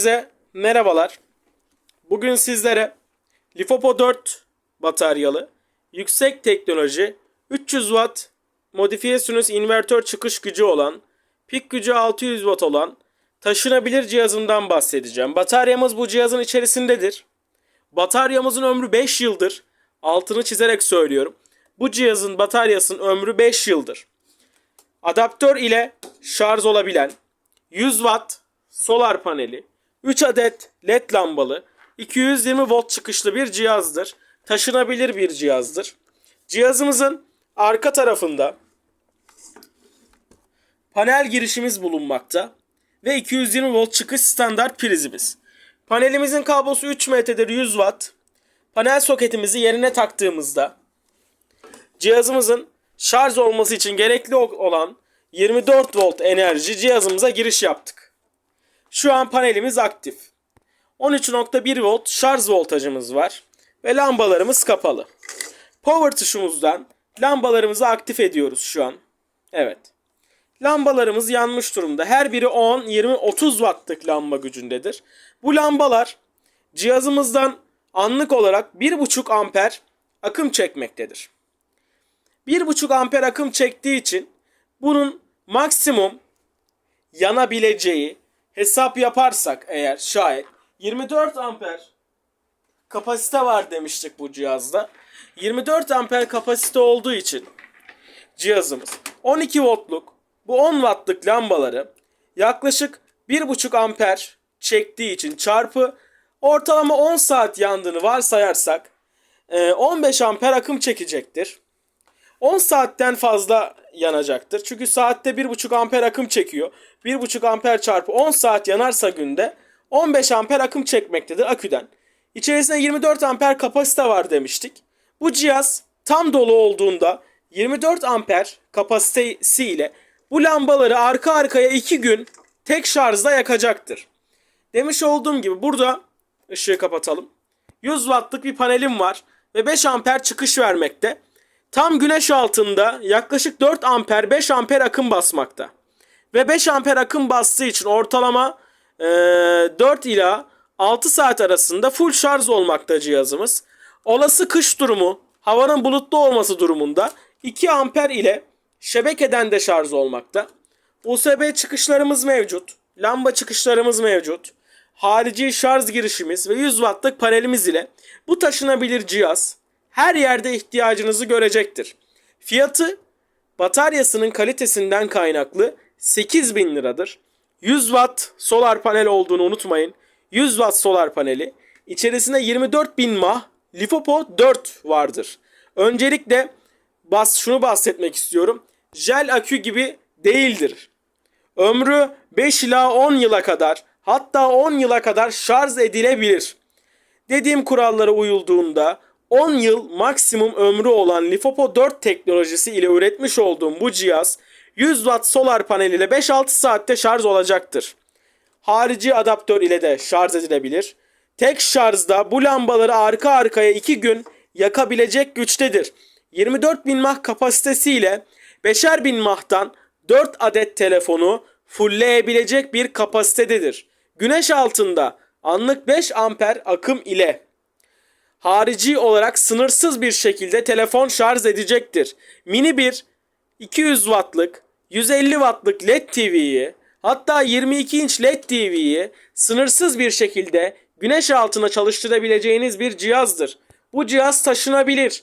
Size merhabalar. Bugün sizlere Lifopo 4 bataryalı yüksek teknoloji 300 watt modifiye sinüs invertör çıkış gücü olan pik gücü 600 watt olan taşınabilir cihazından bahsedeceğim. Bataryamız bu cihazın içerisindedir. Bataryamızın ömrü 5 yıldır. Altını çizerek söylüyorum. Bu cihazın bataryasının ömrü 5 yıldır. Adaptör ile şarj olabilen 100 watt solar paneli, 3 adet led lambalı, 220 volt çıkışlı bir cihazdır. Taşınabilir bir cihazdır. Cihazımızın arka tarafında panel girişimiz bulunmakta ve 220 volt çıkış standart prizimiz. Panelimizin kablosu 3 metredir 100 watt. Panel soketimizi yerine taktığımızda cihazımızın şarj olması için gerekli olan 24 volt enerji cihazımıza giriş yaptık. Şu an panelimiz aktif. 13.1 volt şarj voltajımız var ve lambalarımız kapalı. Power tuşumuzdan lambalarımızı aktif ediyoruz şu an. Evet. Lambalarımız yanmış durumda. Her biri 10, 20, 30 wattlık lamba gücündedir. Bu lambalar cihazımızdan anlık olarak 1.5 amper akım çekmektedir. 1.5 amper akım çektiği için bunun maksimum yanabileceği hesap yaparsak eğer şayet 24 amper kapasite var demiştik bu cihazda. 24 amper kapasite olduğu için cihazımız 12 voltluk bu 10 wattlık lambaları yaklaşık 1.5 amper çektiği için çarpı ortalama 10 saat yandığını varsayarsak e, 15 amper akım çekecektir. 10 saatten fazla yanacaktır. Çünkü saatte 1.5 amper akım çekiyor. 1.5 amper çarpı 10 saat yanarsa günde 15 amper akım çekmektedir aküden. İçerisinde 24 amper kapasite var demiştik. Bu cihaz tam dolu olduğunda 24 amper kapasitesiyle bu lambaları arka arkaya 2 gün tek şarjda yakacaktır. Demiş olduğum gibi burada ışığı kapatalım. 100 wattlık bir panelim var ve 5 amper çıkış vermekte. Tam güneş altında yaklaşık 4 amper 5 amper akım basmakta. Ve 5 amper akım bastığı için ortalama e, 4 ila 6 saat arasında full şarj olmakta cihazımız. Olası kış durumu havanın bulutlu olması durumunda 2 amper ile şebekeden de şarj olmakta. USB çıkışlarımız mevcut. Lamba çıkışlarımız mevcut. Harici şarj girişimiz ve 100 wattlık panelimiz ile bu taşınabilir cihaz her yerde ihtiyacınızı görecektir. Fiyatı bataryasının kalitesinden kaynaklı 8000 liradır. 100 watt solar panel olduğunu unutmayın. 100 watt solar paneli. İçerisinde 24000 mah Lifopo 4 vardır. Öncelikle bas şunu bahsetmek istiyorum. Jel akü gibi değildir. Ömrü 5 ila 10 yıla kadar hatta 10 yıla kadar şarj edilebilir. Dediğim kurallara uyulduğunda 10 yıl maksimum ömrü olan Lifopo 4 teknolojisi ile üretmiş olduğum bu cihaz 100 watt solar panel ile 5-6 saatte şarj olacaktır. Harici adaptör ile de şarj edilebilir. Tek şarjda bu lambaları arka arkaya 2 gün yakabilecek güçtedir. 24.000 mah kapasitesiyle 5'er bin mahtan 4 adet telefonu fullleyebilecek bir kapasitededir. Güneş altında anlık 5 amper akım ile harici olarak sınırsız bir şekilde telefon şarj edecektir. Mini bir 200 wattlık 150 wattlık LED TV'yi hatta 22 inç LED TV'yi sınırsız bir şekilde güneş altına çalıştırabileceğiniz bir cihazdır. Bu cihaz taşınabilir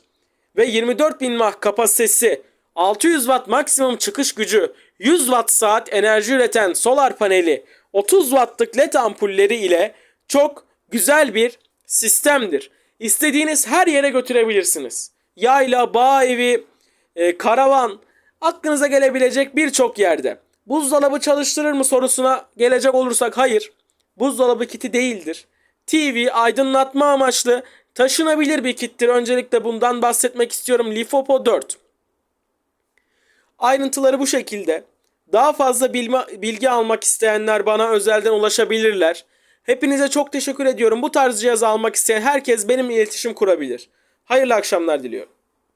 ve 24.000 mah kapasitesi 600 watt maksimum çıkış gücü 100 watt saat enerji üreten solar paneli 30 wattlık led ampulleri ile çok güzel bir sistemdir. İstediğiniz her yere götürebilirsiniz. Yayla, bağ evi, e, karavan aklınıza gelebilecek birçok yerde. Buzdolabı çalıştırır mı sorusuna gelecek olursak hayır. Buzdolabı kiti değildir. TV aydınlatma amaçlı taşınabilir bir kittir. Öncelikle bundan bahsetmek istiyorum. Lifopo 4. Ayrıntıları bu şekilde. Daha fazla bilma, bilgi almak isteyenler bana özelden ulaşabilirler. Hepinize çok teşekkür ediyorum. Bu tarz cihaz almak isteyen herkes benimle iletişim kurabilir. Hayırlı akşamlar diliyorum.